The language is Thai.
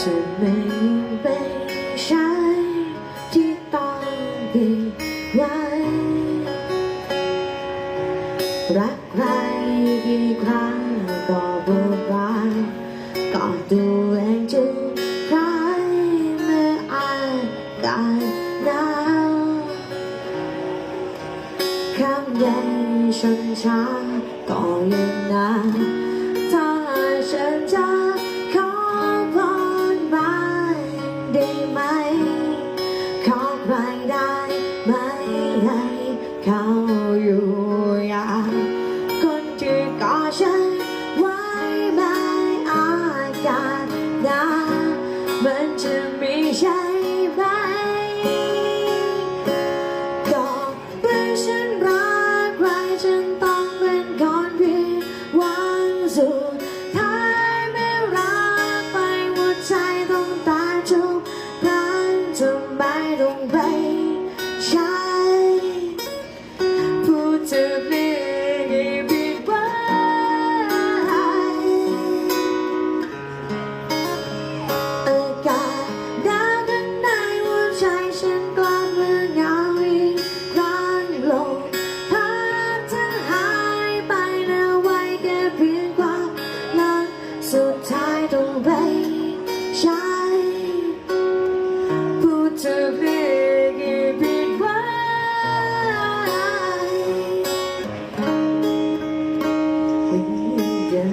จะไม่เป็นใช่ที่ต้องปิดไว้รักใครกี่ครั้งก็บูดบานก็ตัวเองจุกใครเมื่ออากาศหนาวคำใหญ่ชนช้าก็ยังนาน ได้ไหม ขอใครได้ไหมให้เขาอยู่อย่างคนที่กอดฉันไว้ไม่อากาศหนามันจะมีฉัน ไปใช้พูดเธอเพีงกี่ดไว้เป็นยั